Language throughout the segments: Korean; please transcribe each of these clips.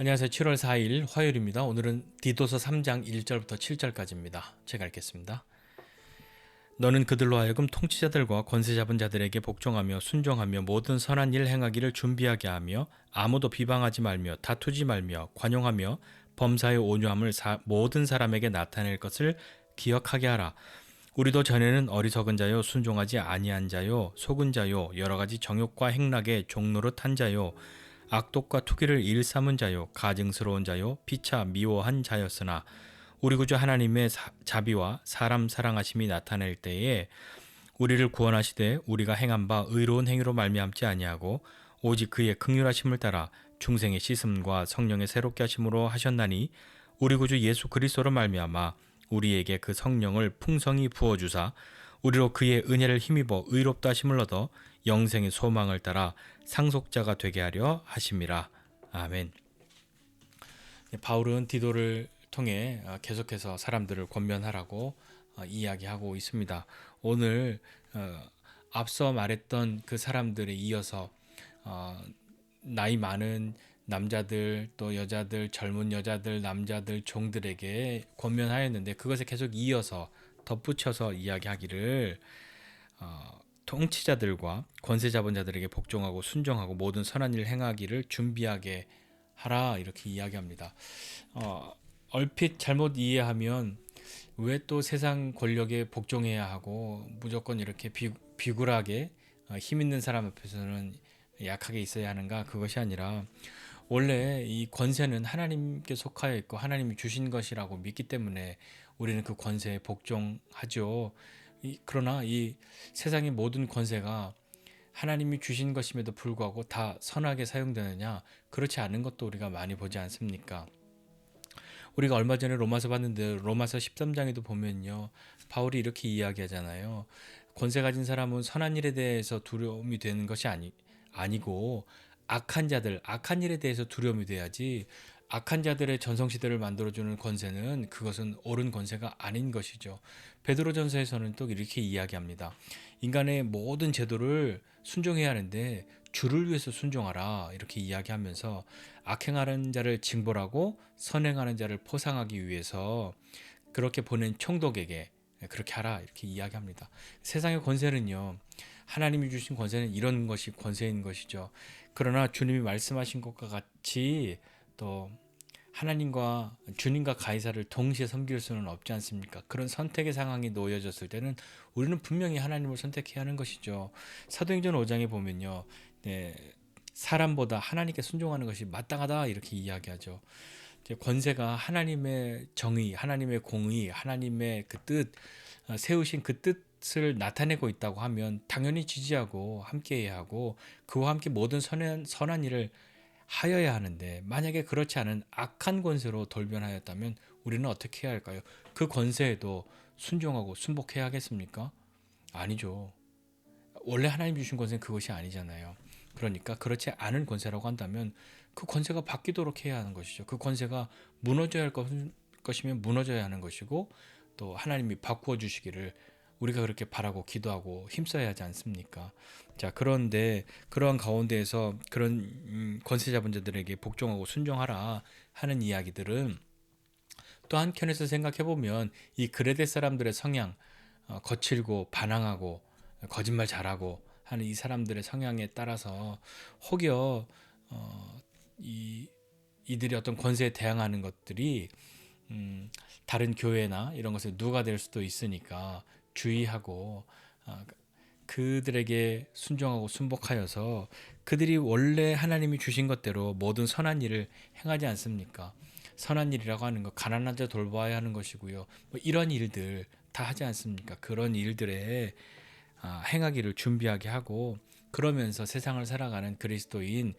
안녕하세요. 7월 4일 화요일입니다. 오늘은 디도서 3장 1절부터 7절까지입니다. 제가 읽겠습니다. 너는 그들로 하여금 통치자들과 권세 잡은 자들에게 복종하며 순종하며 모든 선한 일 행하기를 준비하게 하며 아무도 비방하지 말며 다투지 말며 관용하며 범사의 온유함을 사, 모든 사람에게 나타낼 것을 기억하게 하라. 우리도 전에는 어리석은 자요 순종하지 아니한 자요 속은 자요 여러 가지 정욕과 행락의 종로를 탄 자요 악독과 투기를 일삼은 자요 가증스러운 자요 피차 미워한 자였으나 우리 구주 하나님의 사, 자비와 사람 사랑하심이 나타낼 때에 우리를 구원하시되 우리가 행한 바 의로운 행위로 말미암지 아니하고 오직 그의 극률하심을 따라 중생의 씻음과 성령의 새롭게 하심으로 하셨나니 우리 구주 예수 그리스도로 말미암아 우리에게 그 성령을 풍성히 부어 주사 우리로 그의 은혜를 힘입어 의롭다 하심을 얻어 영생의 소망을 따라 상속자가 되게 하려 하심이라. 아멘. 네, 바울은 디도를 통해 어, 계속해서 사람들을 권면하라고 어, 이야기하고 있습니다. 오늘 어, 앞서 말했던 그 사람들에 이어서 나이 많은 남자들 또 여자들 젊은 여자들 남자들 종들에게 권면하였는데 그것에 계속 이어서 덧붙여서 이야기하기를 어, 통치자들과 권세 잡은 자들에게 복종하고 순종하고 모든 선한 일 행하기를 준비하게 하라 이렇게 이야기합니다. 어, 얼핏 잘못 이해하면 왜 또 세상 권력에 복종해야 하고 무조건 이렇게 비, 비굴하게 어, 힘 있는 사람 앞에서는 약하게 있어야 하는가 그것이 아니라 원래 이 권세는 하나님께 속하여 있고 하나님이 주신 것이라고 믿기 때문에 우리는 그 권세에 복종하죠. 이, 그러나 이 세상의 모든 권세가 하나님이 주신 것임에도 불구하고 다 선하게 사용되느냐? 그렇지 않은 것도 우리가 많이 보지 않습니까? 우리가 얼마 전에 로마서 봤는데 로마서 13장에도 보면요. 바울이 이렇게 이야기하잖아요. 권세 가진 사람은 선한 일에 대해서 두려움이 되는 것이 아니 아니고 악한 자들, 악한 일에 대해서 두려움이 돼야지 악한 자들의 전성시대를 만들어주는 권세는 그것은 옳은 권세가 아닌 것이죠. 베드로전서에서는 또 이렇게 이야기합니다. 인간의 모든 제도를 순종해야 하는데 주를 위해서 순종하라 이렇게 이야기하면서 악행하는 자를 징벌하고 선행하는 자를 포상하기 위해서 그렇게 보낸 총독에게 그렇게 하라 이렇게 이야기합니다. 세상의 권세는요. 하나님이 주신 권세는 이런 것이 권세인 것이죠. 그러나 주님이 말씀하신 것과 같이 또 하나님과 주님과 가이사를 동시에 섬길 수는 없지 않습니까? 그런 선택의 상황이 놓여졌을 때는 우리는 분명히 하나님을 선택해야 하는 것이죠. 사도행전 5장에 보면요. 네, 사람보다 하나님께 순종하는 것이 마땅하다 이렇게 이야기하죠. 권세가 하나님의 정의, 하나님의 공의, 하나님의 그 뜻, 어, 세우신 그 뜻을 나타내고 있다고 하면 당연히 지지하고 함께해야 하고 그와 함께 모든 선한, 선한 일을 하여야 하는데 만약에 그렇지 않은 악한 권세로 돌변하였다면 우리는 어떻게 해야 할까요? 그 권세에도 순종하고 순복해야 하겠습니까? 아니죠. 원래 하나님 주신 권세는 그것이 아니잖아요. 그러니까 그렇지 않은 권세라고 한다면 그 권세가 바뀌도록 해야 하는 것이죠. 그 권세가 무너져야 할 것이면 무너져야 하는 것이고 또 하나님이 바꾸어 주시기를 우리가 그렇게 바라고 기도하고 힘써야 하지 않습니까? 자, 그런데 그러한 가운데에서 그런 음, 권세 잡은 자들에게 복종하고 순종하라 하는 이야기들은 또 한켠에서 생각해 보면 이 그레데 사람들의 성향 어, 거칠고 반항하고 거짓말 잘하고 하는 이 사람들의 성향에 따라서 혹여 어, 이 이들이 어떤 권세에 대항하는 것들이 음, 다른 교회나 이런 것에 누가 될 수도 있으니까 주의하고 어, 그들에게 순종하고 순복하여서 그들이 원래 하나님이 주신 것대로 모든 선한 일을 행하지 않습니까? 선한 일이라고 하는 거 가난한 자 돌봐야 하는 것이고요. 뭐 이런 일들 다 하지 않습니까? 그런 일들에 아, 행하기를 준비하게 하고 그러면서 세상을 살아가는 그리스도인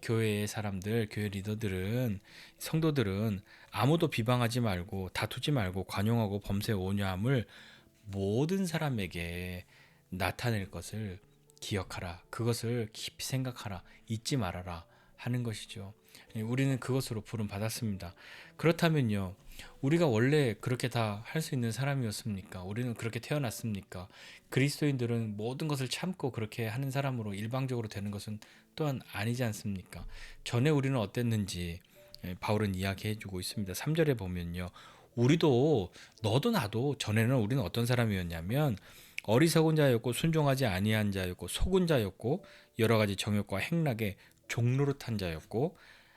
교회의 사람들, 교회 리더들은 성도들은 아무도 비방하지 말고 다투지 말고 관용하고 범죄 온유함을 모든 사람에게 나타낼 것을 기억하라. 그것을 깊이 생각하라. 잊지 말아라. 하는 것이죠. 우리는 그것으로 부름 받았습니다. 그렇다면요, 우리가 원래 그렇게 다 할 수 있는 사람이었습니까? 우리는 그렇게 태어났습니까? 그리스도인들은 모든 것을 참고 그렇게 하는 사람으로 일방적으로 되는 것은 또한 아니지 않습니까? 전에 우리는 어땠는지, 예, 바울은 이야기해 주고 있습니다. 3절에 보면요. 우리도 너도 나도 전에는 우리는 어떤 사람이었냐면 어리석은 자였고 순종하지 아니한 자였고 속은 자였고 여러 가지 정욕과 행락에 종노릇한 자였고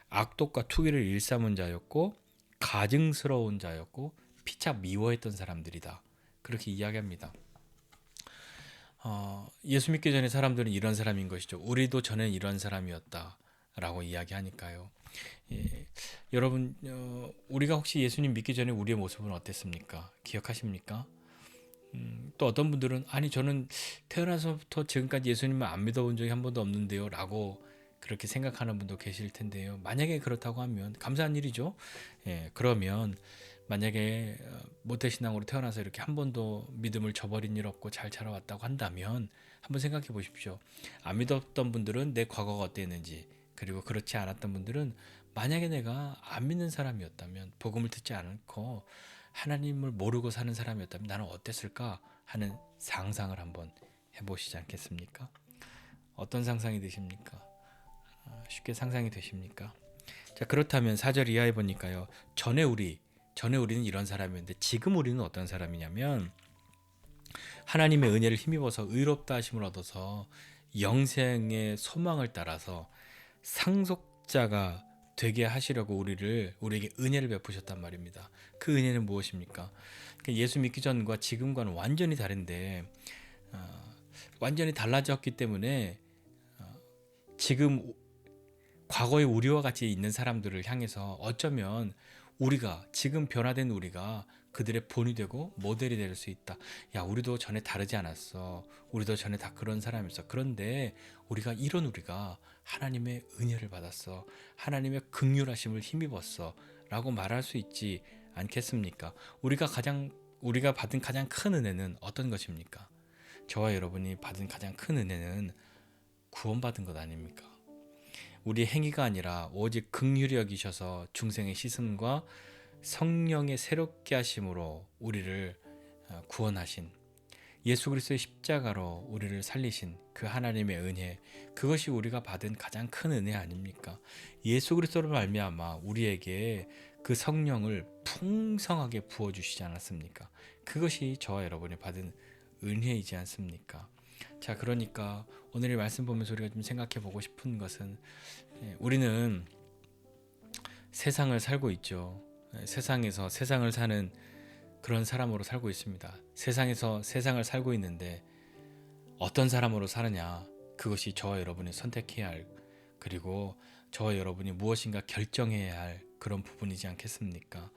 악독과 투기를 일삼은 자였고 가증스러운 자였고 피차 미워했던 사람들이다. 그렇게 이야기합니다. 어, 예수 믿기 전에 사람들은 이런 사람인 것이죠. 우리도 전엔 이런 사람이었다라고 이야기하니까요. 예, 여러분 어, 우리가 혹시 예수님 믿기 전에 우리의 모습은 어땠습니까? 기억하십니까? 음, 또 어떤 분들은 아니 저는 태어나서부터 지금까지 예수님을 안 믿어본 적이 한 번도 없는데요라고 그렇게 생각하는 분도 계실 텐데요. 만약에 그렇다고 하면 감사한 일이죠. 예, 그러면 만약에 어, 모태신앙으로 태어나서 이렇게 한 번도 믿음을 저버린 일 없고 잘 자라왔다고 한다면 한번 생각해 보십시오. 안 믿었던 분들은 내 과거가 어땠는지 그리고 그렇지 않았던 분들은 만약에 내가 안 믿는 사람이었다면 복음을 듣지 않고 하나님을 모르고 사는 사람이었다면 나는 어땠을까 하는 상상을 한번 해보시지 않겠습니까? 어떤 상상이 되십니까? 어, 쉽게 상상이 되십니까? 자 그렇다면 4절 이하에 보니까요. 전에 우리 전에 우리는 이런 사람이었는데 지금 우리는 어떤 사람이냐면 하나님의 은혜를 힘입어서 의롭다 하심을 얻어서 영생의 소망을 따라서 상속자가 되게 하시려고 우리를 우리에게 은혜를 베푸셨단 말입니다. 그 은혜는 무엇입니까? 그러니까 예수 믿기 전과 지금과는 완전히 다른데 어, 완전히 달라졌기 때문에 어, 지금 과거의 우리와 같이 있는 사람들을 향해서 어쩌면 우리가 지금 변화된 우리가 그들의 본이 되고 모델이 될 수 있다. 야, 우리도 전에 다르지 않았어. 우리도 전에 다 그런 사람이었어. 그런데 우리가 이런 우리가 하나님의 은혜를 받았어. 하나님의 극률하심을 힘입었어. 라고 말할 수 있지 않겠습니까? 우리가 가장 우리가 받은 가장 큰 은혜는 어떤 것입니까? 저와 여러분이 받은 가장 큰 은혜는 구원받은 것 아닙니까? 우리 행위가 아니라 오직 극률이 여기셔서 중생의 시선과 성령의 새롭게 하심으로 우리를 어, 구원하신 예수 그리스도의 십자가로 우리를 살리신 그 하나님의 은혜 그것이 우리가 받은 가장 큰 은혜 아닙니까? 예수 그리스도를 말미암아 우리에게 그 성령을 풍성하게 부어 주시지 않았습니까? 그것이 저와 여러분이 받은 은혜이지 않습니까? 자, 그러니까 오늘의 말씀 보면서 우리가 좀 생각해 보고 싶은 것은 예, 우리는 세상을 살고 있죠. 예, 세상에서 세상을 사는 그런 사람으로 살고 있습니다. 세상에서 세상을 살고 있는데 어떤 사람으로 사느냐 그것이 저와 여러분이 선택해야 할 그리고 저와 여러분이 무엇인가 결정해야 할 그런 부분이지 않겠습니까?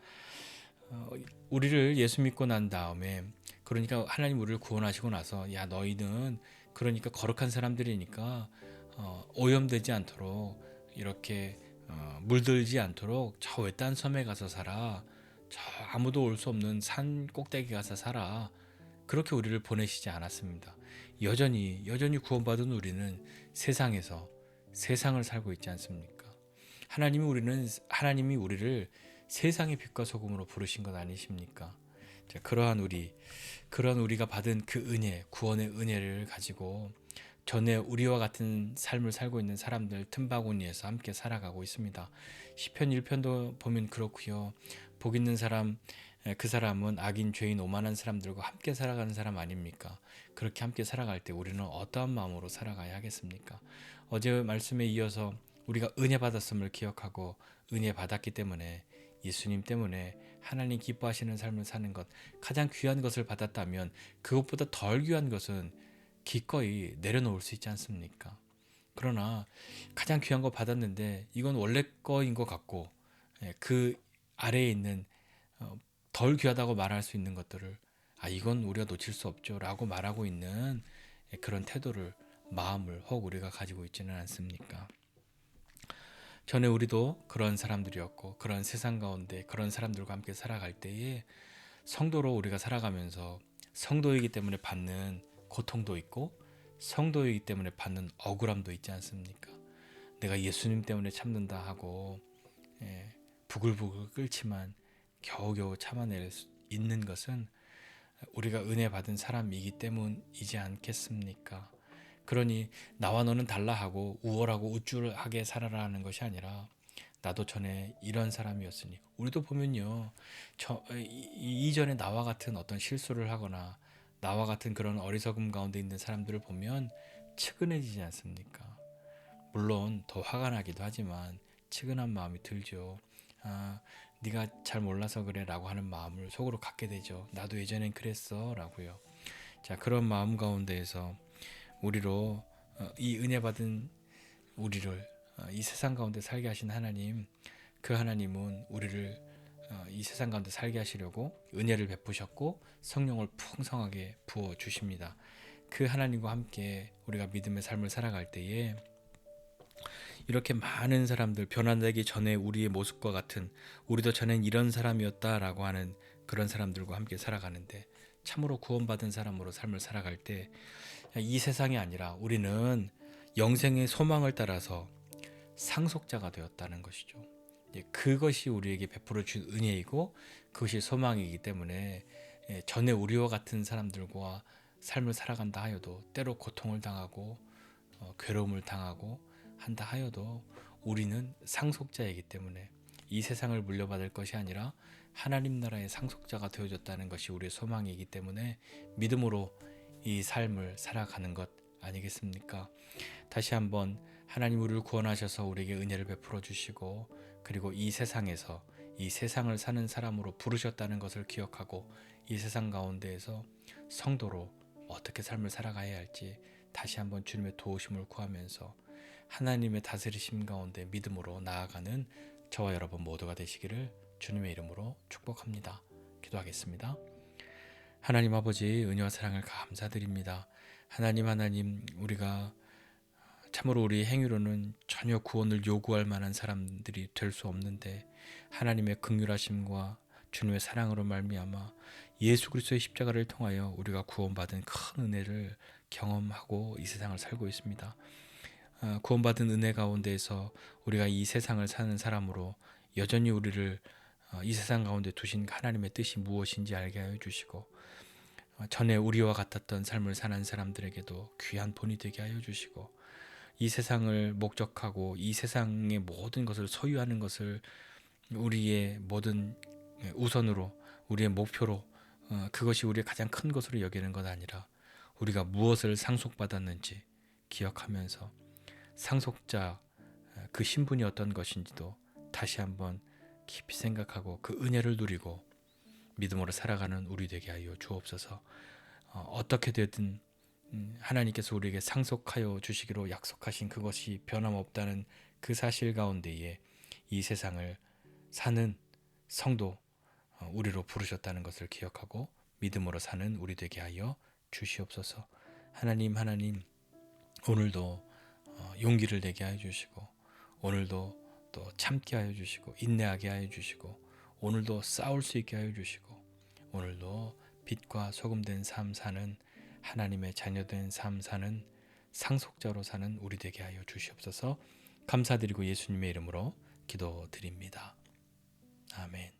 어, 우리를 예수 믿고 난 다음에 그러니까 하나님 우리를 구원하시고 나서 야 너희는 그러니까 거룩한 사람들이니까 어, 오염되지 않도록 이렇게 어, 물들지 않도록 저 외딴 섬에 가서 살아. 저 아무도 올 수 없는 산 꼭대기 가서 살아. 그렇게 우리를 보내시지 않았습니다. 여전히 여전히 구원받은 우리는 세상에서 세상을 살고 있지 않습니까? 하나님이 우리는 하나님이 우리를 세상의 빛과 소금으로 부르신 것 아니십니까? 자, 그러한 우리 그런 우리가 받은 그 은혜, 구원의 은혜를 가지고 전에 우리와 같은 삶을 살고 있는 사람들 틈바구니에서 함께 살아가고 있습니다. 시편 1편도 보면 그렇고요. 복 있는 사람 그 사람은 악인 죄인 오만한 사람들과 함께 살아가는 사람 아닙니까? 그렇게 함께 살아갈 때 우리는 어떠한 마음으로 살아가야 하겠습니까? 어제 말씀에 이어서 우리가 은혜 받았음을 기억하고 은혜 받았기 때문에 예수님 때문에 하나님 기뻐하시는 삶을 사는 것 가장 귀한 것을 받았다면 그것보다 덜 귀한 것은 기꺼이 내려놓을 수 있지 않습니까? 그러나 가장 귀한 거 받았는데 이건 원래 거인 것 같고 예, 그 아래에 있는 어, 덜 귀하다고 말할 수 있는 것들을 아 이건 우리가 놓칠 수 없죠라고 말하고 있는 예, 그런 태도를 마음을 혹 우리가 가지고 있지는 않습니까? 전에 우리도 그런 사람들이었고 그런 세상 가운데 그런 사람들과 함께 살아갈 때에 성도로 우리가 살아가면서 성도이기 때문에 받는 고통도 있고 성도이기 때문에 받는 억울함도 있지 않습니까? 내가 예수님 때문에 참는다 하고 예, 부글부글 끓지만 겨우겨우 참아낼 수 있는 것은 우리가 은혜 받은 사람이기 때문이지 않겠습니까? 그러니 나와 너는 달라 하고 우월하고 우쭐하게 살아라는 것이 아니라 나도 전에 이런 사람이었으니 우리도 보면요 저 이- 이전에 나와 같은 어떤 실수를 하거나 나와 같은 그런 어리석음 가운데 있는 사람들을 보면 측은해지지 않습니까? 물론 더 화가 나기도 하지만 측은한 마음이 들죠. 아, 네가 잘 몰라서 그래라고 하는 마음을 속으로 갖게 되죠. 나도 예전엔 그랬어라고요. 자 그런 마음 가운데에서 우리로 어, 이 은혜 받은 우리를 어, 이 세상 가운데 살게 하신 하나님, 그 하나님은 우리를 어, 이 세상 가운데 살게 하시려고 은혜를 베푸셨고 성령을 풍성하게 부어 주십니다. 그 하나님과 함께 우리가 믿음의 삶을 살아갈 때에 이렇게 많은 사람들 변화되기 전에 우리의 모습과 같은 우리도 전엔 이런 사람이었다라고 하는 그런 사람들과 함께 살아가는데 참으로 구원받은 사람으로 삶을 살아갈 때 이 세상이 아니라 우리는 영생의 소망을 따라서 상속자가 되었다는 것이죠. 예, 그것이 우리에게 베풀어 준 은혜이고 그것이 소망이기 때문에 예, 전에 우리와 같은 사람들과 삶을 살아간다 하여도 때로 고통을 당하고 어, 괴로움을 당하고 한다 하여도 우리는 상속자이기 때문에 이 세상을 물려받을 것이 아니라 하나님 나라의 상속자가 되어졌다는 것이 우리의 소망이기 때문에 믿음으로 이 삶을 살아가는 것 아니겠습니까? 다시 한번 하나님 우리를 구원하셔서 우리에게 은혜를 베풀어 주시고 그리고 이 세상에서 이 세상을 사는 사람으로 부르셨다는 것을 기억하고 이 세상 가운데에서 성도로 어떻게 삶을 살아가야 할지 다시 한번 주님의 도우심을 구하면서 하나님의 다스리심 가운데 믿음으로 나아가는 저와 여러분 모두가 되시기를 주님의 이름으로 축복합니다. 기도하겠습니다. 하나님 아버지 은혜와 사랑을 감사드립니다. 하나님 하나님 우리가 참으로 우리 행위로는 전혀 구원을 요구할 만한 사람들이 될 수 없는데 하나님의 긍휼하심과 주님의 사랑으로 말미암아 예수 그리스도의 십자가를 통하여 우리가 구원받은 큰 은혜를 경험하고 이 세상을 살고 있습니다. 어, 구원받은 은혜 가운데에서 우리가 이 세상을 사는 사람으로 여전히 우리를 어, 이 세상 가운데 두신 하나님의 뜻이 무엇인지 알게 하여 주시고 어, 전에 우리와 같았던 삶을 사는 사람들에게도 귀한 본이 되게 하여 주시고 이 세상을 목적하고 이 세상의 모든 것을 소유하는 것을 우리의 모든 우선으로 우리의 목표로 어, 그것이 우리의 가장 큰 것으로 여기는 것 아니라 우리가 무엇을 상속받았는지 기억하면서 상속자 어, 그 신분이 어떤 것인지도 다시 한번 깊이 생각하고 그 은혜를 누리고 믿음으로 살아가는 우리 되게 하여 주옵소서. 어, 어떻게 되든 음, 하나님께서 우리에게 상속하여 주시기로 약속하신 그것이 변함없다는 그 사실 가운데에 이 세상을 사는 성도 어, 우리로 부르셨다는 것을 기억하고 믿음으로 사는 우리 되게 하여 주시옵소서. 하나님 하나님 오늘도 어, 용기를 내게 하여 주시고 오늘도 또 참게 하여 주시고 인내하게 하여 주시고 오늘도 싸울 수 있게 하여 주시고 오늘도 빛과 소금 된 삶 사는 하나님의 자녀된 삶 사는 상속자로 사는 우리 되게 하여 주시옵소서 감사드리고 예수님의 이름으로 기도드립니다. 아멘.